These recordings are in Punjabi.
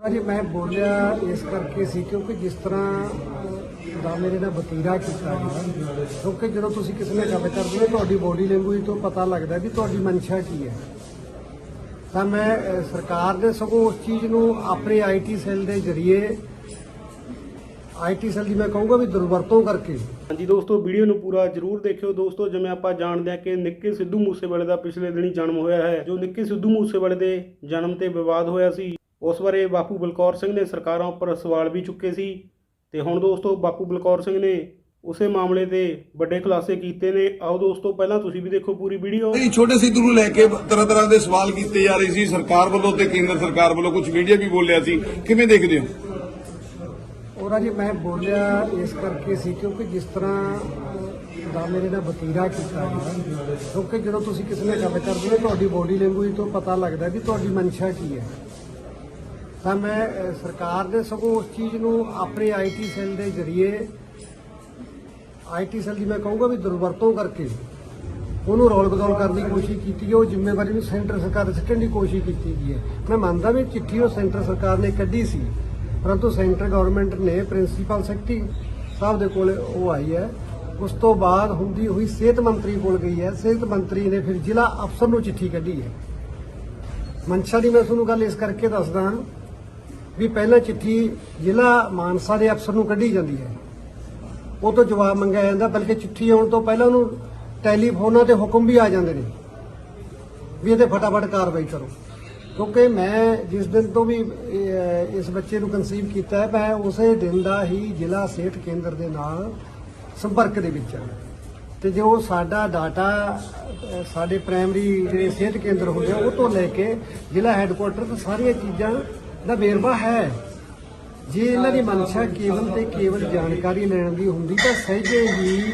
ਅਜੇ ਮੈਂ ਬੋਲਿਆ ਇਸ ਕਰਕੇ ਸੀ ਕਿਉਂਕਿ ਜਿਸ ਤਰ੍ਹਾਂ ਦਾ ਮੇਰੇ ਨਾਲ ਵਤੀਰਾ ਕੀਤਾ ਗਿਆ। ਕਿਉਂਕਿ ਜਦੋਂ ਤੁਸੀਂ ਕਿਸੇ ਨਾਲ ਗੱਲ ਕਰਦੇ ਹੋ, ਤੁਹਾਡੀ ਬੋਡੀ ਲੈਂਗੁਏਜ ਤੋਂ ਪਤਾ ਲੱਗਦਾ ਵੀ ਤੁਹਾਡੀ ਮਨਸ਼ਾ ਕੀ ਹੈ। ਤਾਂ ਮੈਂ ਸਰਕਾਰ ਦੇ ਸਗੋਂ ਉਸ ਚੀਜ਼ ਨੂੰ ਆਪਣੇ ਆਈਟੀ ਸੈੱਲ ਦੇ ਜ਼ਰੀਏ ਆਈਟੀ ਸੈੱਲ ਦੀ ਮੈਂ ਕਹੂੰਗਾ ਵੀ ਦੁਰਵਰਤੋਂ ਕਰਕੇ। ਹਾਂਜੀ ਦੋਸਤੋ, ਵੀਡੀਓ ਨੂੰ ਪੂਰਾ ਜਰੂਰ ਦੇਖਿਓ। ਦੋਸਤੋ, ਜਿਵੇਂ ਆਪਾਂ ਜਾਣਦੇ ਹਾਂ ਕਿ ਨਿੱਕੇ ਸਿੱਧੂ ਮੂਸੇਵਾਲੇ ਦਾ ਪਿਛਲੇ ਦਿਨੀ ਜਨਮ ਹੋਇਆ ਹੈ। ਜੋ ਨਿੱਕੇ ਸਿੱਧੂ ਮੂਸੇਵਾਲੇ ਦੇ ਜਨਮ ਤੇ ਵਿਵਾਦ ਹੋਇਆ ਸੀ। ਉਸ ਬਾਰੇ ਬਾਪੂ ਬਲਕੌਰ ਸਿੰਘ ਨੇ ਸਰਕਾਰਾਂ ਉੱਪਰ ਸਵਾਲ ਵੀ ਚੁੱਕੇ ਸੀ ਤੇ ਹੁਣ ਦੋਸਤੋ ਬਾਪੂ ਬਲਕੌਰ ਸਿੰਘ ਨੇ ਉਸੇ ਮਾਮਲੇ ਤੇ ਵੱਡੇ ਖੁਲਾਸੇ ਕੀਤੇ ਨੇ। ਆਓ ਦੋਸਤੋ ਪਹਿਲਾਂ ਤੁਸੀਂ ਵੀ ਦੇਖੋ ਪੂਰੀ ਵੀਡੀਓ। ਇਹ ਛੋਟੇ ਸਿੱਧੂ ਨੂੰ ਲੈ ਕੇ ਤਰ੍ਹਾਂ ਤਰ੍ਹਾਂ ਦੇ ਸਵਾਲ ਕੀਤੇ ਜਾ ਰਹੇ ਸੀ। ਸਰਕਾਰ ਵੱਲੋਂ ਤੇ ਕੇਂਦਰ ਸਰਕਾਰ ਵੱਲੋਂ ਕੁਝ ਮੀਡੀਆ ਵੀ ਬੋਲਿਆ ਸੀ। ਕਿਵੇਂ ਦੇਖਦੇ ਹੋ? ਔਰ ਅਜੇ ਮੈਂ ਬੋਲਿਆ ਇਸ ਕਰਕੇ ਸੀ ਕਿਉਂਕਿ ਜਿਸ ਤਰ੍ਹਾਂ ਦਾ ਮੇਰੇ ਨਾਲ ਵਤੀਰਾ ਕੀਤਾ ਗਿਆ ਕਿਉਂਕਿ ਜਦੋਂ ਤੁਸੀਂ ਕਿਸੇ ਨਾਲ ਗੱਲ ਕਰਦੇ ਹੋ ਤੁਹਾਡੀ ਬੋਡੀ ਲੈਂਗੁਏਜ ਤੋਂ ਪਤਾ ਲੱਗਦਾ ਵੀ ਤੁਹਾਡੀ ਮਨਸ਼ਾ ਕੀ ਹੈ। ਤਾਂ ਮੈਂ ਸਰਕਾਰ ਨੇ ਸਗੋਂ ਉਸ ਚੀਜ਼ ਨੂੰ ਆਪਣੇ ਆਈਟੀ ਸੈੱਲ ਦੇ ਜ਼ਰੀਏ ਆਈਟੀ ਸੈੱਲ ਦੀ ਮੈਂ ਕਹੂੰਗਾ ਵੀ ਦੁਰਵਰਤੋਂ ਕਰਕੇ ਉਹਨੂੰ ਰੋਲ ਬਦੌਲ ਕਰਨ ਦੀ ਕੋਸ਼ਿਸ਼ ਕੀਤੀ ਹੈ, ਉਹ ਜ਼ਿੰਮੇਵਾਰੀ ਨੂੰ ਸੈਂਟਰ ਸਰਕਾਰ ਦੇ ਸਿੱਟਣ ਦੀ ਕੋਸ਼ਿਸ਼ ਕੀਤੀ ਗਈ ਹੈ। ਮੈਂ ਮੰਨਦਾ ਵੀ ਚਿੱਠੀ ਉਹ ਸੈਂਟਰ ਸਰਕਾਰ ਨੇ ਕੱਢੀ ਸੀ, ਪਰੰਤੂ ਸੈਂਟਰ ਗਵਰਨਮੈਂਟ ਨੇ, ਪ੍ਰਿੰਸੀਪਲ ਸੈਕਟਰੀ ਸਾਹਿਬ ਦੇ ਕੋਲ ਉਹ ਆਈ ਹੈ। ਉਸ ਤੋਂ ਬਾਅਦ ਹੁੰਦੀ ਹੋਈ ਸਿਹਤ ਮੰਤਰੀ ਕੋਲ ਗਈ ਹੈ। ਸਿਹਤ ਮੰਤਰੀ ਨੇ ਫਿਰ ਜ਼ਿਲ੍ਹਾ ਅਫਸਰ ਨੂੰ ਚਿੱਠੀ ਕੱਢੀ ਹੈ। ਮਨਸ਼ਾ ਦੀ ਮੈਂ ਤੁਹਾਨੂੰ ਗੱਲ ਇਸ ਕਰਕੇ ਦੱਸਦਾ ਹਾਂ ਵੀ ਪਹਿਲਾਂ ਚਿੱਠੀ ਜ਼ਿਲ੍ਹਾ ਮਾਨਸਾ ਦੇ ਅਫਸਰ ਨੂੰ ਕੱਢੀ ਜਾਂਦੀ ਹੈ। ਉਹ ਤੋਂ ਜਵਾਬ ਮੰਗਿਆ ਜਾਂਦਾ, ਬਲਕਿ ਚਿੱਠੀ ਆਉਣ ਤੋਂ ਪਹਿਲਾਂ ਉਹਨੂੰ ਟੈਲੀਫੋਨਾਂ ਤੇ ਹੁਕਮ ਵੀ ਆ ਜਾਂਦੇ ਨੇ ਵੀ ਇਹਦੇ ਫਟਾਫਟ ਕਾਰਵਾਈ ਕਰੋ। ਕਿਉਂਕਿ ਮੈਂ ਜਿਸ ਦਿਨ ਤੋਂ ਵੀ ਇਸ ਬੱਚੇ ਨੂੰ ਕਨਸੀਵ ਕੀਤਾ ਹੈ, ਮੈਂ ਉਸੇ ਦਿਨ ਦਾ ਹੀ ਜ਼ਿਲ੍ਹਾ ਸਿਹਤ ਕੇਂਦਰ ਦੇ ਨਾਲ ਸੰਪਰਕ ਦੇ ਵਿੱਚ ਹਾਂ। ਤੇ ਜੋ ਸਾਡਾ ਡਾਟਾ ਸਾਡੇ ਪ੍ਰਾਇਮਰੀ ਜਿਹੜੇ ਸਿਹਤ ਕੇਂਦਰ ਹੁੰਦੇ ਆ, ਉਹ ਤੋਂ ਲੈ ਕੇ ਜ਼ਿਲ੍ਹਾ ਹੈੱਡਕੁਆਟਰ ਤੋਂ ਸਾਰੀਆਂ ਚੀਜ਼ਾਂ ਦਾ ਵੇਰਵਾ ਹੈ। ਜੇ ਇਹਨਾਂ ਦੀ ਮਨਸ਼ਾ ਕੇਵਲ ਤੇ ਕੇਵਲ ਜਾਣਕਾਰੀ ਲੈਣ ਦੀ ਹੁੰਦੀ ਤਾਂ ਸਹਿਜੇ ਹੀ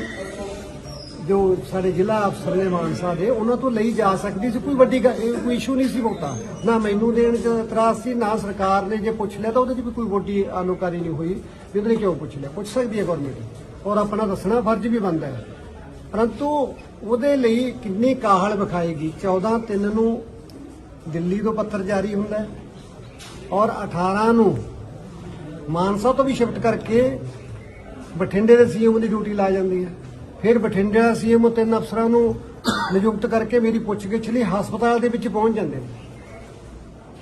ਜੋ ਸਾਡੇ ਜ਼ਿਲ੍ਹਾ ਅਫਸਰ ਨੇ ਮਾਨਸਾ ਦੇ, ਉਹਨਾਂ ਤੋਂ ਲਈ ਜਾ ਸਕਦੀ ਸੀ। ਕੋਈ ਵੱਡੀ ਗੱਲ- ਕੋਈ ਇਸ਼ੂ ਨਹੀਂ ਸੀ ਬਹੁਤਾ। ਨਾ ਮੈਨੂੰ ਦੇਣ ਚ ਇਤਰਾਜ਼ ਸੀ, ਨਾ ਸਰਕਾਰ ਨੇ ਜੇ ਪੁੱਛ ਲਿਆ ਤਾਂ ਉਹਦੇ 'ਚ ਵੀ ਕੋਈ ਵੱਡੀ ਆਲੋਕਾਰੀ ਨਹੀਂ ਹੋਈ ਵੀ ਉਹਨੇ ਕਿਉਂ ਪੁੱਛ ਲਿਆ। ਪੁੱਛ ਸਕਦੀ ਹੈ ਗਵਰਨਮੈਂਟ ਔਰ ਆਪਣਾ ਦੱਸਣਾ, ਫਰਜ਼ ਵੀ ਬਣਦਾ ਹੈ। ਪਰੰਤੂ ਉਹਦੇ ਲਈ ਕਿੰਨੀ ਕਾਹਲ ਵਿਖਾਏਗੀ? 14 ਤਿੰਨ ਨੂੰ ਦਿੱਲੀ ਤੋਂ ਪੱਤਰ ਜਾਰੀ ਹੁੰਦਾ ਹੈ। ਔਰ 18 ਨੂੰ ਮਾਨਸਾ ਤੋਂ ਵੀ ਸ਼ਿਫਟ ਕਰਕੇ ਬਠਿੰਡੇ ਦੇ ਸੀਐਮ ਦੀ ਡਿਊਟੀ ਲਾ ਜਾਂਦੀ ਹੈ। ਫਿਰ ਬਠਿੰਡੇ ਦਾ ਸੀਐਮ ਤਿੰਨ ਅਫਸਰਾਂ ਨੂੰ ਨਿਯੁਕਤ ਕਰਕੇ ਮੇਰੀ ਪੁੱਛਗਿੱਛ ਲਈ ਹਸਪਤਾਲ ਦੇ ਵਿੱਚ ਪਹੁੰਚ ਜਾਂਦੇ ਨੇ।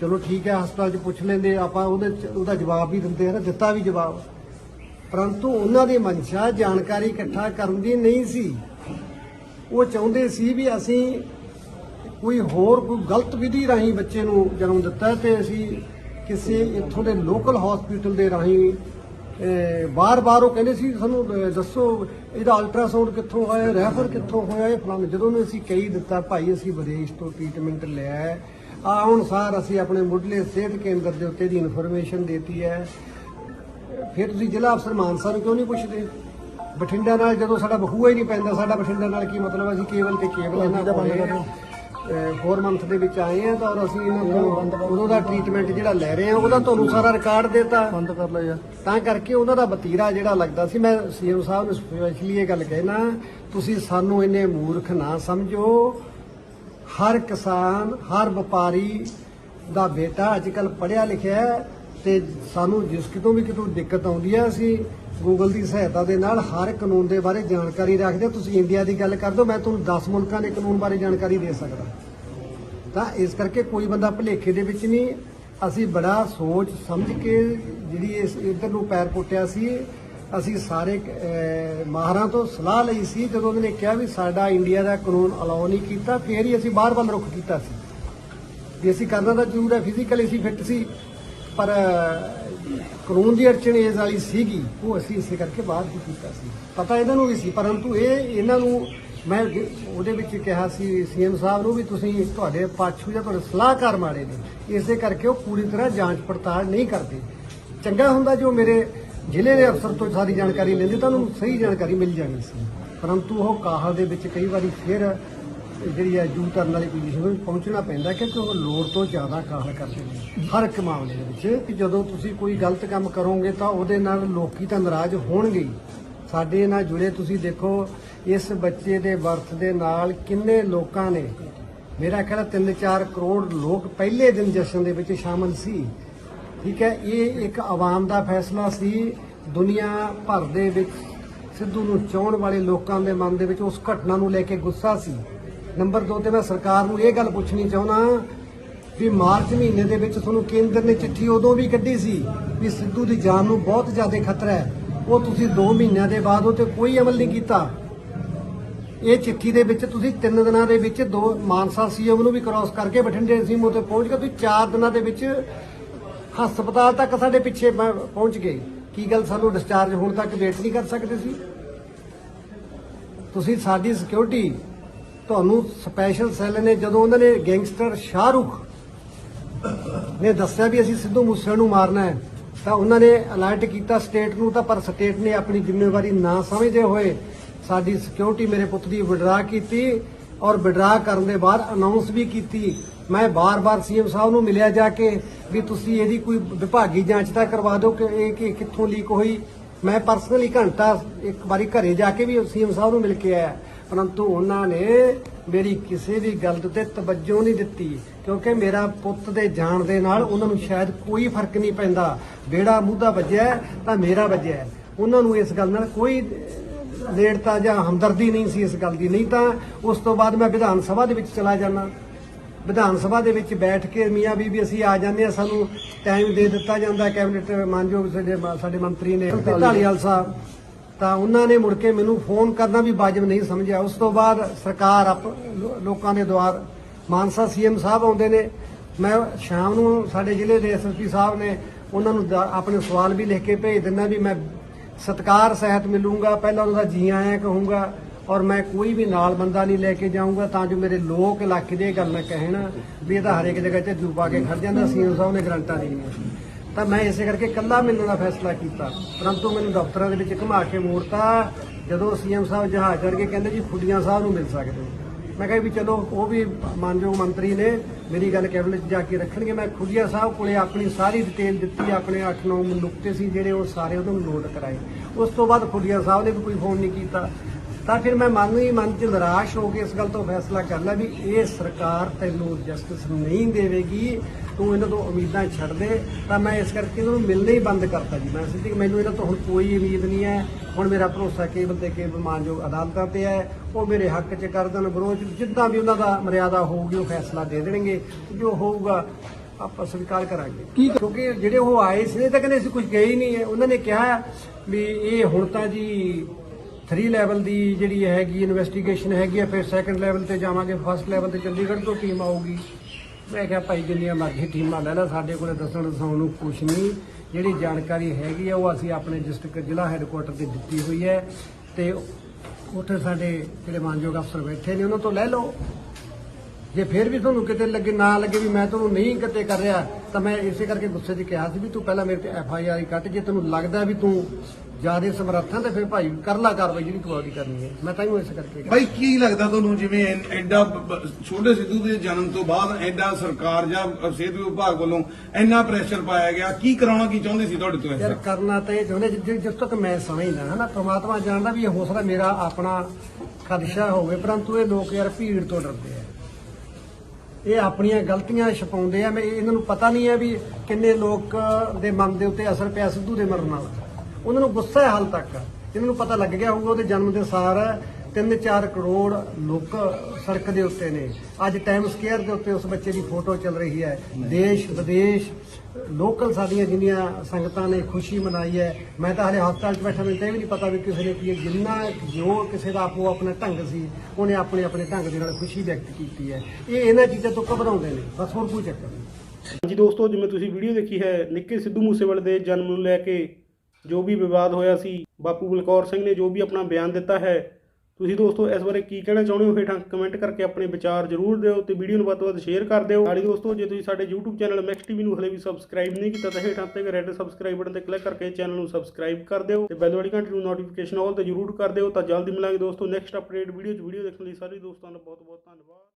ਚਲੋ ਠੀਕ ਹੈ, ਹਸਪਤਾਲ 'ਚ ਪੁੱਛ ਲੈਂਦੇ, ਆਪਾਂ ਉਹਦੇ 'ਚ- ਉਹਦਾ ਜਵਾਬ ਵੀ ਦਿੰਦੇ ਆ ਨਾ, ਦਿੱਤਾ ਵੀ ਜਵਾਬ। ਪਰੰਤੂ ਉਹਨਾਂ ਦੀ ਮਨਸ਼ਾ ਜਾਣਕਾਰੀ ਇਕੱਠਾ ਕਰਨ ਦੀ ਨਹੀਂ ਸੀ। ਉਹ ਚਾਹੁੰਦੇ ਸੀ ਵੀ ਅਸੀਂ ਕੋਈ ਹੋਰ ਕੋਈ ਗਲਤ ਵਿਧੀ ਰਾਹੀਂ ਬੱਚੇ ਨੂੰ ਜਨਮ ਦਿੱਤਾ ਹੈ ਤੇ ਅਸੀਂ ਕਿਸੇ ਇੱਥੋਂ ਦੇ ਲੋਕਲ ਹਸਪੀਟਲ ਦੇ ਰਾਹੀਂ ਬਾਰ-ਬਾਰ ਉਹ ਕਹਿੰਦੇ ਸੀ ਸਾਨੂੰ ਦੱਸੋ ਇਹਦਾ ਅਲਟਰਾਸਾਊਂਡ ਕਿੱਥੋਂ ਹੋਇਆ ਰੈਫਰ ਕਿੱਥੋਂ ਹੋਇਆ ਇਹ ਫਲਾਣਾ ਜਦੋਂ ਨੂੰ ਅਸੀਂ ਕਹੀ ਦਿੱਤਾ ਭਾਈ ਅਸੀਂ ਵਿਦੇਸ਼ ਤੋਂ ਟ੍ਰੀਟਮੈਂਟ ਲਿਆ ਹੈ। ਆ ਹੁਣ ਸਾਰ ਅਸੀਂ ਆਪਣੇ ਮੁੱਢਲੇ ਸਿਹਤ ਕੇਂਦਰ ਦੇ ਉੱਤੇ ਦੀ ਇਨਫੋਰਮੇਸ਼ਨ ਦਿੱਤੀ ਹੈ। ਫਿਰ ਤੁਸੀਂ ਜ਼ਿਲ੍ਹਾ ਅਫਸਰ ਮਾਨਸਾ ਨੂੰ ਕਿਉਂ ਨਹੀਂ ਪੁੱਛਦੇ? ਬਠਿੰਡਾ ਨਾਲ ਜਦੋਂ ਸਾਡਾ ਬਹੂਆ ਹੀ ਨਹੀਂ ਪੈਂਦਾ ਸਾਡਾ ਬਠਿੰਡਾ ਨਾਲ ਕੀ ਮਤਲਬ ਅਸੀਂ ਕੇਵਲ ਤੇ ਕੇਵਲ ਇਹਨਾਂ ਕੋਲੇ 4 ਮੰਥ ਦੇ ਵਿੱਚ ਆਏ ਆ ਤਾਂ ਔਰ ਅਸੀਂ ਇਹਨਾਂ ਤੋਂ ਉਦੋਂ ਦਾ ਟ੍ਰੀਟਮੈਂਟ ਜਿਹੜਾ ਲੈ ਰਹੇ ਆ ਉਹਦਾ ਤੁਹਾਨੂੰ ਸਾਰਾ ਰਿਕਾਰਡ ਦਿੱਤਾ। ਬੰਦ ਕਰ ਲਿਆ ਯਾਰ। ਤਾਂ ਕਰਕੇ ਉਹਨਾਂ ਦਾ ਵਤੀਰਾ ਜਿਹੜਾ ਲੱਗਦਾ ਸੀ ਮੈਂ ਸੀਐਮ ਸਾਹਿਬ ਨੂੰ ਸਪੈਸ਼ਲੀ ਇਹ ਗੱਲ ਕਹਿਣਾ ਤੁਸੀਂ ਸਾਨੂੰ ਇੰਨੇ ਮੂਰਖ ਨਾ ਸਮਝੋ। ਹਰ ਕਿਸਾਨ ਹਰ ਵਪਾਰੀ ਦਾ ਬੇਟਾ ਅੱਜ ਕੱਲ ਪੜਿਆ ਲਿਖਿਆ ਤੇ ਸਾਨੂੰ ਜਿਸ ਕਿਤੋਂ ਵੀ ਕਿਤੋਂ ਦਿੱਕਤ ਆਉਂਦੀ ਹੈ ਅਸੀਂ ਗੂਗਲ ਦੀ ਸਹਾਇਤਾ ਦੇ ਨਾਲ ਹਰ ਕਾਨੂੰਨ ਦੇ ਬਾਰੇ ਜਾਣਕਾਰੀ ਰੱਖਦੇ ਤੁਸੀਂ ਇੰਡੀਆ ਦੀ ਗੱਲ ਕਰ ਦਿਓ ਮੈਂ ਤੁਹਾਨੂੰ 10 ਮੁਲਕਾਂ ਦੇ ਕਾਨੂੰਨ ਬਾਰੇ ਜਾਣਕਾਰੀ ਦੇ ਸਕਦਾ। ਤਾਂ ਇਸ ਕਰਕੇ ਕੋਈ ਬੰਦਾ ਭੁਲੇਖੇ ਦੇ ਵਿੱਚ ਨਹੀਂ, ਅਸੀਂ ਬੜਾ ਸੋਚ ਸਮਝ ਕੇ ਜਿਹੜੀ ਇਸ ਇਧਰ ਨੂੰ ਪੈਰ ਪੁੱਟਿਆ ਸੀ, ਅਸੀਂ ਸਾਰੇ ਮਾਹਰਾਂ ਤੋਂ ਸਲਾਹ ਲਈ ਸੀ, ਜਦੋਂ ਉਹਨਾਂ ਨੇ ਕਿਹਾ ਵੀ ਸਾਡਾ ਇੰਡੀਆ ਦਾ ਕਾਨੂੰਨ ਅਲਾਉ ਨਹੀਂ ਕੀਤਾ, ਫੇਰ ਹੀ ਅਸੀਂ ਬਾਹਰ ਵੱਲ ਰੁਖ ਕੀਤਾ ਸੀ। ਵੀ ਅਸੀਂ ਕਰਨਾ ਤਾਂ ਜ਼ਰੂਰ ਹੈ ਫਿਜ਼ੀਕਲੀ ਅਸੀਂ ਫਿੱਟ ਸੀ। ਪਰ, ਕਾਨੂੰਨ ਦੀ ਅੜਚਣ ਇਸ ਵਾਲੀ ਸੀਗੀ, ਉਹ ਅਸੀਂ ਇਸੇ ਕਰਕੇ ਬਾਹਰ ਹੀ ਕੀਤਾ ਸੀ। ਪਤਾ ਇਹਨਾਂ ਨੂੰ ਵੀ ਸੀ, ਪਰੰਤੂ ਇਹ, ਇਹਨਾਂ ਨੂੰ ਮੈਂ ਉਹਦੇ ਵਿੱਚ ਕਿਹਾ ਸੀ, ਸੀਐਮ ਸਾਹਿਬ ਨੂੰ ਵੀ ਤੁਸੀਂ ਤੁਹਾਡੇ ਪਾਛੂ ਜਾਂ ਤੁਹਾਡੇ ਸਲਾਹਕਾਰ ਮਾੜੇ ਨੇ, ਇਸੇ ਕਰਕੇ ਉਹ ਪੂਰੀ ਤਰ੍ਹਾਂ ਜਾਂਚ ਪੜਤਾਲ ਨਹੀਂ ਕਰਦੇ। ਚੰਗਾ ਹੁੰਦਾ ਜੋ ਮੇਰੇ ਜ਼ਿਲ੍ਹੇ ਦੇ ਅਫਸਰ ਤੋਂ ਸਾਰੀ ਜਾਣਕਾਰੀ ਲੈਂਦੇ ਤਾਂ ਉਹਨੂੰ ਸਹੀ ਜਾਣਕਾਰੀ ਮਿਲ ਜਾਣੀ ਸੀ। ਪਰੰਤੂ ਉਹ ਕਾਹਲ ਦੇ ਵਿੱਚ ਕਈ ਵਾਰੀ ਫਿਰ ਜਿਹੜੀ ਹੈ ਜੂ ਕਰਨ ਵਾਲੀ ਪੋਜੀਸ਼ਨ ਵਿੱਚ ਪਹੁੰਚਣਾ ਪੈਂਦਾ ਕਿਉਂਕਿ ਉਹ ਲੋੜ ਤੋਂ ਜ਼ਿਆਦਾ ਕਾਹਲ ਕਰਦੇ ਨੇ। ਹਰ ਇੱਕ ਮਾਮਲੇ ਦੇ ਵਿੱਚ ਕਿ ਜਦੋਂ ਤੁਸੀਂ ਕੋਈ ਗਲਤ ਕੰਮ ਕਰੋਗੇ ਤਾਂ ਉਹਦੇ ਨਾਲ ਲੋਕੀ ਤਾਂ ਨਾਰਾਜ਼ ਹੋਣਗੇ ਹੀ। ਸਾਡੇ ਨਾਲ ਜੁੜੇ ਤੁਸੀਂ ਦੇਖੋ, ਇਸ ਬੱਚੇ ਦੇ ਬਰਥ ਦੇ ਨਾਲ ਕਿੰਨੇ ਲੋਕਾਂ ਨੇ। ਮੇਰਾ ਖਿਆਲ 3-4 ਕਰੋੜ ਲੋਕ ਪਹਿਲੇ ਦਿਨ ਜਸ਼ਨ ਦੇ ਵਿੱਚ ਸ਼ਾਮਲ ਸੀ। ਠੀਕ ਹੈ, ਇਹ ਇੱਕ ਆਵਾਮ ਦਾ ਫੈਸਲਾ ਸੀ। ਦੁਨੀਆ ਭਰ ਦੇ ਵਿੱਚ ਸਿੱਧੂ ਨੂੰ ਚਾਹੁਣ ਵਾਲੇ ਲੋਕਾਂ ਦੇ ਮਨ ਦੇ ਵਿੱਚ ਉਸ ਘਟਨਾ ਨੂੰ ਲੈ ਕੇ ਗੁੱਸਾ ਸੀ। ਨੰਬਰ 2 ਤੇ ਮੈਂ ਸਰਕਾਰ ਨੂੰ ਇਹ ਗੱਲ ਪੁੱਛਣੀ ਚਾਹੁੰਦਾ ਵੀ ਮਾਰਚ ਮਹੀਨੇ ਦੇ ਵਿੱਚ ਤੁਹਾਨੂੰ ਕੇਂਦਰ ਨੇ ਚਿੱਠੀ ਉਦੋਂ ਵੀ ਕੱਢੀ ਸੀ ਵੀ ਸਿੱਧੂ ਦੀ ਜਾਨ ਨੂੰ ਬਹੁਤ ਜ਼ਿਆਦਾ ਖਤਰਾ ਹੈ। ਉਹ ਤੁਸੀਂ 2 ਮਹੀਨਿਆਂ ਦੇ ਬਾਅਦ ਉਹ ਤੇ ਕੋਈ ਅਮਲ ਨਹੀਂ ਕੀਤਾ। ਇਹ ਚਿੱਠੀ ਦੇ ਵਿੱਚ ਤੁਸੀਂ 3 ਦਿਨਾਂ ਦੇ ਵਿੱਚ ਦੋ ਮਾਨਸਾ ਸੀਐਮ ਨੂੰ ਵੀ ਕ੍ਰਾਸ ਕਰਕੇ ਬਠਿੰਡੇ ਸੀਐਮ ਤੇ ਪਹੁੰਚ ਗਏ। ਤੁਸੀਂ 4 ਦਿਨਾਂ ਦੇ ਵਿੱਚ ਹਸਪਤਾਲ ਤੱਕ ਸਾਡੇ ਪਿੱਛੇ ਪ- ਪਹੁੰਚ ਗਏ। ਕੀ ਗੱਲ ਸਾਨੂੰ ਡਿਸਚਾਰਜ ਹੋਣ ਤੱਕ ਵੇਟ ਨਹੀਂ ਕਰ ਸਕਦੇ ਸੀ? ਤੁਸੀਂ ਸਾਡੀ ਸਿਕਿਉਰਿਟੀ ਤੁਹਾਨੂੰ ਸਪੈਸ਼ਲ ਸੈੱਲ ਨੇ, ਜਦੋਂ ਉਹਨਾਂ ਨੇ ਗੈਂਗਸਟਰ ਸ਼ਾਹਰੁਖ ਨੇ ਦੱਸਿਆ ਵੀ ਅਸੀਂ ਸਿੱਧੂ ਮੂਸੇ ਨੂੰ ਮਾਰਨਾ ਹੈ, ਤਾਂ ਉਹਨਾਂ ਨੇ ਅਲਰਟ ਕੀਤਾ ਸਟੇਟ ਨੂੰ, ਤਾਂ ਪਰ ਸਟੇਟ ਨੇ ਆਪਣੀ ਜ਼ਿੰਮੇਵਾਰੀ ਨਾ ਸਮਝਦੇ ਹੋਏ ਸਾਡੀ ਸਿਕਿਉਰਿਟੀ ਮੇਰੇ ਪੁੱਤ ਦੀ ਵਿਡਰਾ ਕੀਤੀ ਔਰ ਵਿਡਰਾ ਕਰਨ ਦੇ ਬਾਅਦ ਅਨਾਉਂਸ ਵੀ ਕੀਤੀ। ਮੈਂ ਬਾਰ-ਬਾਰ ਸੀਐਮ ਸਾਹਿਬ ਨੂੰ ਮਿਲਿਆ ਜਾ ਕੇ ਵੀ ਤੁਸੀਂ ਇਹਦੀ ਕੋਈ ਵਿਭਾਗੀ ਜਾਂਚ ਤਾਂ ਕਰਵਾ ਦਿਓ ਕਿ ਇਹ ਕਿ ਕਿੱਥੋਂ ਲੀਕ ਹੋਈ। ਮੈਂ ਪਰਸਨਲੀ ਘੰਟਾ ਇੱਕ ਵਾਰੀ ਘਰੇ ਜਾ ਕੇ ਵੀ ਸੀਐਮ ਸਾਹਿਬ ਨੂੰ ਮਿਲ ਕੇ ਆਇਆ। ਪਰੰਤੂ ਉਹਨਾਂ ਨੇ ਮੇਰੀ ਕਿਸੇ ਵੀ ਗੱਲ ਦੇ ਤਵੱਜੋ ਨਹੀਂ ਦਿੱਤੀ, ਕਿਉਂਕਿ ਮੇਰਾ ਪੁੱਤ ਦੇ ਜਾਣ ਦੇ ਨਾਲ ਉਹਨਾਂ ਨੂੰ ਸ਼ਾਇਦ ਕੋਈ ਫ਼ਰਕ ਨਹੀਂ ਪੈਂਦਾ। ਬੇੜਾ ਮੂਧਾ ਵੱਜਿਆ ਤਾਂ ਮੇਰਾ ਵੱਜਿਆ ਉਹਨਾਂ ਨੂੰ ਇਸ ਗੱਲ ਨਾਲ ਕੋਈ ਨੇੜਤਾ ਜਾਂ ਹਮਦਰਦੀ ਨਹੀਂ ਸੀ ਇਸ ਗੱਲ ਦੀ। ਨਹੀਂ ਤਾਂ ਉਸ ਤੋਂ ਬਾਅਦ ਮੈਂ ਵਿਧਾਨ ਸਭਾ ਦੇ ਵਿੱਚ ਚਲਾ ਜਾਣਾ ਵਿਧਾਨ ਸਭਾ ਦੇ ਵਿੱਚ ਬੈਠ ਕੇ ਮੀਆਂ ਬੀਬੀ ਅਸੀਂ ਆ ਜਾਂਦੇ ਆ ਸਾਨੂੰ ਟਾਈਮ ਦੇ ਦਿੱਤਾ ਜਾਂਦਾ। ਕੈਬਨਿਟ ਮਾਨਯੋਗ ਸਾਡੇ ਸਾਡੇ ਮੰਤਰੀ ਨੇ, ਤੇ ਢਾਲੀਵਾਲ ਸਾਹਿਬ। ਤਾਂ ਉਹਨਾਂ ਨੇ ਮੁੜ ਕੇ ਮੈਨੂੰ ਫੋਨ ਕਰਨਾ ਵੀ ਵਾਜਬ ਨਹੀਂ ਸਮਝਿਆ। ਉਸ ਤੋਂ ਬਾਅਦ ਸਰਕਾਰ ਆਪ ਲੋ- ਲੋਕਾਂ ਦੇ ਦੁਆਰ, ਮਾਨਸਾ ਸੀਐਮ ਸਾਹਿਬ ਆਉਂਦੇ ਨੇ। ਮੈਂ ਸ਼ਾਮ ਨੂੰ ਸਾਡੇ ਜ਼ਿਲ੍ਹੇ ਦੇ ਐਸਐਸਪੀ ਸਾਹਿਬ ਨੇ ਉਹਨਾਂ ਨੂੰ ਆਪਣੇ ਸਵਾਲ ਵੀ ਲਿਖ ਕੇ ਭੇਜ ਦਿੰਦਾ ਵੀ ਮੈਂ ਸਤਕਾਰ, ਸਹਿਤ ਮਿਲੂੰਗਾ, ਪਹਿਲਾਂ ਉਹਨਾਂ ਦਾ ਜੀ ਆਇਆਂ ਕਹੂੰਗਾ ਔਰ ਮੈਂ ਕੋਈ ਵੀ ਨਾਲ ਬੰਦਾ ਨਹੀਂ ਲੈ ਕੇ ਜਾਊਂਗਾ ਤਾਂ ਜੋ ਮੇਰੇ ਲੋਕ ਇਲਾਕੇ ਦੇ ਗੱਲ ਨਾ ਕਹਿਣ ਵੀ ਇਹ ਤਾਂ ਹਰੇਕ ਜਗ੍ਹਾ ਤੇ ਜੂਬਾ ਕੇ ਖੜ ਜਾਂਦਾ। ਸੀਐਮ ਸਾਹਿਬ ਨੇ ਗਰੰਟਾ ਦੇਣੀਆਂ ਤਾਂ ਮੈਂ ਇਸੇ ਕਰਕੇ ਇਕੱਲਾ ਮਿਲਣ ਦਾ ਫੈਸਲਾ ਕੀਤਾ। ਪਰੰਤੂ ਮੈਨੂੰ ਦਫ਼ਤਰਾਂ ਦੇ ਵਿੱਚ ਘੁਮਾ ਕੇ ਮੋੜਤਾ। ਜਦੋਂ ਸੀਐਮ ਸਾਹਿਬ ਜਹਾਜ਼ ਚੜ੍ਹ ਕਹਿੰਦੇ ਜੀ ਫੁੱਡੀਆਂ ਸਾਹਿਬ ਨੂੰ ਮਿਲ ਸਕਦੇ ਹੋ। ਮੈਂ ਕਿਹਾ ਵੀ ਚਲੋ, ਉਹ ਵੀ ਮਾਨਯੋਗ ਮੰਤਰੀ ਨੇ, ਮੇਰੀ ਗੱਲ ਕੈਬਨਿਟ 'ਚ ਜਾ ਕੇ ਰੱਖਣਗੇ। ਮੈਂ ਖੁੱਡੀਆ ਸਾਹਿਬ ਕੋਲੇ ਆਪਣੀ ਸਾਰੀ ਡਿਟੇਲ ਦਿੱਤੀ, ਆਪਣੇ 8-9 ਨੁਕਤੇ ਸੀ ਜਿਹੜੇ ਉਹ ਸਾਰੇ ਉਹਨੂੰ ਨੋਟ ਕਰਾਏ। ਉਸ ਤੋਂ ਬਾਅਦ ਖੁੱਡੀਆਂ ਸਾਹਿਬ ਨੇ ਵੀ ਕੋਈ ਫੋਨ ਨਹੀਂ ਕੀਤਾ। ਤਾਂ ਫਿਰ ਮੈਂ ਮਨ ਹੀ ਮਨ 'ਚ ਨਿਰਾਸ਼ ਹੋ ਕੇ ਇਸ ਗੱਲ ਤੋਂ ਫੈਸਲਾ ਕਰ ਲਿਆ ਵੀ ਇਹ ਸਰਕਾਰ ਤੈਨੂੰ ਜਸਟਿਸ ਨਹੀਂ ਦੇਵੇਗੀ ਤੂੰ ਇਹਨਾਂ ਤੋਂ ਉਮੀਦਾਂ ਛੱਡ ਦੇ ਤਾਂ ਮੈਂ ਇਸ ਕਰਕੇ ਇਹਨਾਂ ਨੂੰ ਮਿਲਣਾ ਹੀ ਬੰਦ ਕਰਤਾ ਜੀ। ਮੈਂ ਸਿੱਧੀ ਮੈਨੂੰ ਇਹਨਾਂ ਤੋਂ ਹੁਣ ਕੋਈ ਉਮੀਦ ਨਹੀਂ ਹੈ। ਹੁਣ ਮੇਰਾ ਭਰੋਸਾ ਕੇਵਲ ਤੇ ਕੇਵਲ ਮਾਨਯੋਗ ਅਦਾਲਤਾਂ ਤੇ ਹੈ। ਉਹ ਮੇਰੇ ਹੱਕ 'ਚ ਕਰ ਦੇਣ ਵਿਰੋਧ ਜਿੱਦਾਂ ਵੀ ਉਹਨਾਂ ਦਾ ਮਰਿਆਦਾ ਹੋਊਗੀ ਉਹ ਫੈਸਲਾ ਦੇ ਦੇਣਗੇ। ਜੋ ਹੋਊਗਾ ਆਪਾਂ ਸਵੀਕਾਰ ਕਰਾਂਗੇ। ਕਿਉਂਕਿ ਜਿਹੜੇ ਉਹ ਆਏ ਸੀ ਤਾਂ ਕਹਿੰਦੇ ਅਸੀਂ ਕੁਝ ਗਏ ਹੀ ਨਹੀਂ ਹੈ। ਉਹਨਾਂ ਨੇ ਕਿਹਾ ਵੀ ਇਹ ਹੁਣ ਤਾਂ ਜੀ 3 ਲੈਵਲ ਦੀ ਜਿਹੜੀ ਹੈਗੀ ਇਨਵੈਸਟੀਗੇਸ਼ਨ ਹੈਗੀ ਆ, ਫਿਰ ਸੈਕੰਡ ਲੈਵਲ ਤੇ ਜਾਵਾਂਗੇ ਫਸਟ ਲੈਵਲ ਤੇ ਚੰਡੀਗੜ੍ਹ ਤੋਂ ਟੀਮ ਆਊਗੀ। ਮੈਂ ਕਿਹਾ ਭਾਈ ਜਿੰਨੀਆਂ ਮਰਜ਼ੀ ਟੀਮਾਂ ਲੈ ਲੈ, ਸਾਡੇ ਕੋਲੇ ਦੱਸਣ ਦਸਾਉਣ ਨੂੰ ਕੁਝ ਨਹੀਂ। ਜਿਹੜੀ ਜਾਣਕਾਰੀ ਹੈਗੀ ਆ, ਉਹ ਅਸੀਂ ਆਪਣੇ ਡਿਸਟ੍ਰਿਕਟ ਜ਼ਿਲ੍ਹਾ ਹੈੱਡਕੁਆਟਰ ਤੇ ਦਿੱਤੀ ਹੋਈ ਹੈ। ਤੇ ਉੱਥੇ ਸਾਡੇ ਜਿਹੜੇ ਮਾਨਯੋਗ ਅਫਸਰ ਬੈਠੇ ਨੇ, ਉਹਨਾਂ ਤੋਂ ਲੈ ਲਓ। ਜੇ ਫਿਰ ਵੀ ਤੁਹਾਨੂੰ ਕਿਤੇ ਲੱਗੇ, ਨਾ ਲੱਗੇ ਵੀ ਮੈਂ ਤੁਹਾਨੂੰ ਨਹੀਂ ਕਿਤੇ ਕਰ ਰਿਹਾ, ਤਾਂ ਮੈਂ ਇਸੇ ਕਰਕੇ ਗੁੱਸੇ 'ਚ ਕਿਹਾ ਸੀ ਵੀ ਤੂੰ ਪਹਿਲਾਂ ਮੇਰੇ ਤੇ ਐਫ ਆਈ ਆਰ ਕੱਟ। ਜੇ ਤੈਨੂੰ ਲੱਗਦਾ ਵੀ ਤੂੰ ਜ਼ਿਆਦਾ ਸਮਰੱਥ ਤਾਂ ਫਿਰ ਭਾਈ ਕਰ ਲਾ ਕਾਰਵਾਈ ਜਿਹੜੀ ਆਪਦੀ ਕਰਨੀ ਹੈ। ਮੈਂ ਤਾਂ ਹੀ ਇਸ ਕਰਕੇ ਕਿਹਾ। ਬਾਈ ਕੀ ਲੱਗਦਾ ਤੁਹਾਨੂੰ ਜਿਵੇਂ ਐਨ- ਐਡਾ ਬ- ਬ- ਛੋਟੇ ਸਿੱਧੂ ਦੇ ਜਨਮ ਤੋਂ ਬਾਅਦ ਐਡਾ ਸਰਕਾਰ ਜਾਂ ਸਿਹਤ ਵਿਭਾਗ ਵੱਲੋਂ ਇੰਨਾ ਪ੍ਰੈਸ਼ਰ ਪਾਇਆ ਗਿਆ? ਕੀ ਕਰਾਉਣਾ ਕੀ ਚਾਹੁੰਦੇ ਸੀ ਤੁਹਾਡੇ ਤੋਂ ਯਾਰ ਐਸਾ ਕਰਨਾ ਤਾਂ ਇਹ ਚਾਹੁੰਦੇ ਜਿ- ਜਿਸ ਤੱਕ ਮੈਂ ਸਮਝਦਾ ਹਾਂ ਨਾ ਪ੍ਰਮਾਤਮਾ ਜਾਣਦਾ ਵੀ ਇਹ ਹੋ ਸਕਦਾ ਮੇਰਾ ਆਪਣਾ ਖਦਸ਼ਾ ਹੋਵੇ ਪਰੰਤੂ ਇਹ ਲੋਕ ਯਾਰ ਭੀੜ ਤੋਂ ਡਰਦੇ ਆ। ਇਹ ਆਪਣੀਆਂ ਗਲਤੀਆਂ ਛਪਾਉਂਦੇ ਆ ਮੈਂ ਇਹਨਾਂ ਨੂੰ ਪਤਾ ਨਹੀਂ ਹੈ ਵੀ ਕਿੰਨੇ ਲੋਕ ਦੇ ਮਨ ਦੇ ਉੱਤੇ ਅਸਰ ਪਿਆ ਸਿੱਧੂ ਦੇ ਮਰਨ ਨਾਲ। ਉਹਨਾਂ ਨੂੰ ਗੁੱਸਾ ਹੈ ਹਾਲ ਤੱਕ। ਇਹਨਾਂ ਨੂੰ ਪਤਾ ਲੱਗ ਗਿਆ ਹੋਊਗਾ, ਉਹਦੇ ਜਨਮ ਦੇ ਸਾਰ 3-4 ਕਰੋੜ ਲੋਕ ਸੜਕ ਦੇ ਉੱਤੇ ਨੇ। ਅੱਜ ਟਾਈਮ ਸਕੁਅਰ ਦੇ ਉੱਤੇ ਉਸ ਬੱਚੇ ਦੀ ਫੋਟੋ ਚੱਲ ਰਹੀ ਹੈ। ਦੇਸ਼, ਵਿਦੇਸ਼, ਲੋਕਲ ਸਾਡੀਆਂ ਜਿੰਨੀਆਂ ਸੰਗਤਾਂ ਨੇ ਖੁਸ਼ੀ ਮਨਾਈ ਹੈ। ਮੈਂ ਤਾਂ ਹਲੇ ਹਸਪਤਾਲ 'ਚ ਬੈਠਾ, ਮੈਨੂੰ ਤਾਂ ਇਹ ਵੀ ਨਹੀਂ ਪਤਾ ਵੀ ਕਿਸੇ ਨੇ ਕੀ ਜਿੰਨਾ ਜੋ ਕਿਸੇ ਦਾ ਆਪੋ ਆਪਣਾ ਢੰਗ ਸੀ, ਉਹਨੇ ਆਪਣੇ ਆਪਣੇ ਢੰਗ ਦੇ ਨਾਲ ਖੁਸ਼ੀ ਵਿਅਕਤ ਕੀਤੀ ਹੈ। ਇਹ ਇਹਨਾਂ ਚੀਜ਼ਾਂ ਤੋਂ ਘਬਰਾਉਂਦੇ ਨੇ। ਬਸ ਹੋਰ ਕੋਈ ਚੱਕਰ ਨਹੀਂ। ਹਾਂਜੀ ਦੋਸਤੋ, ਜਿਵੇਂ ਤੁਸੀਂ ਵੀਡੀਓ ਦੇਖੀ ਹੈ, ਨਿੱਕੇ ਸਿੱਧੂ ਮੂਸੇਵਾਲੇ ਦੇ ਜਨਮ ਨੂੰ ਲੈ ਕੇ ਜੋ ਵੀ ਵਿਵਾਦ ਹੋਇਆ ਸੀ, ਬਾਪੂ ਬਲਕੌਰ ਸਿੰਘ ਨੇ ਜੋ ਵੀ ਆਪਣਾ ਬਿਆਨ ਦਿੱਤਾ ਹੈ, ਤੁਸੀਂ ਦੋਸਤੋ ਇਸ ਬਾਰੇ ਕੀ ਕਹਿਣਾ ਚਾਹੁੰਦੇ ਹੋ? ਹੇਠਾਂ ਕਮੈਂਟ ਕਰਕੇ ਆਪਣੇ ਵਿਚਾਰ ਜ਼ਰੂਰ ਦਿਓ ਤੇ ਵੀਡੀਓ ਨੂੰ ਵੱਧ ਤੋਂ ਵੱਧ ਸ਼ੇਅਰ ਕਰ ਦਿਓ। ਨਾਲੇ ਦੋਸਤੋ, ਜੇ ਤੁਸੀਂ ਸਾਡੇ YouTube ਚੈਨਲ ਮੈਕਸ ਟੀਵੀ ਨੂੰ ਹਲੇ ਵੀ ਸਬਸਕ੍ਰਾਈਬ ਨਹੀਂ ਕੀਤਾ, ਤਾਂ ਹੇਠਾਂ ਤੇ ਰੈੱਡ ਸਬਸਕ੍ਰਾਈਬ ਬਟਨ ਤੇ ਕਲਿੱਕ ਕਰਕੇ ਚੈਨਲ ਨੂੰ ਸਬਸਕ੍ਰਾਈਬ ਕਰ ਦਿਓ ਤੇ ਬੈਲ ਵਾਲੀ ਘੰਟੀ ਨੂੰ ਨੋਟੀਫਿਕੇਸ਼ਨ ਆਲ ਤੇ ਜ਼ਰੂਰ ਕਰ ਦਿਓ। ਤਾਂ ਜਲਦੀ ਮਿਲਾਂਗੇ ਦੋਸਤੋ ਨੈਕਸਟ ਅਪਡੇਟ ਵੀਡੀਓ 'ਚ ਵੀਡੀਓ ਦੇਖਣ ਲਈ। ਸਾਰੇ ਦੋਸਤਾਂ ਦਾ ਬਹੁਤ ਬਹੁਤ ਧੰਨਵਾਦ।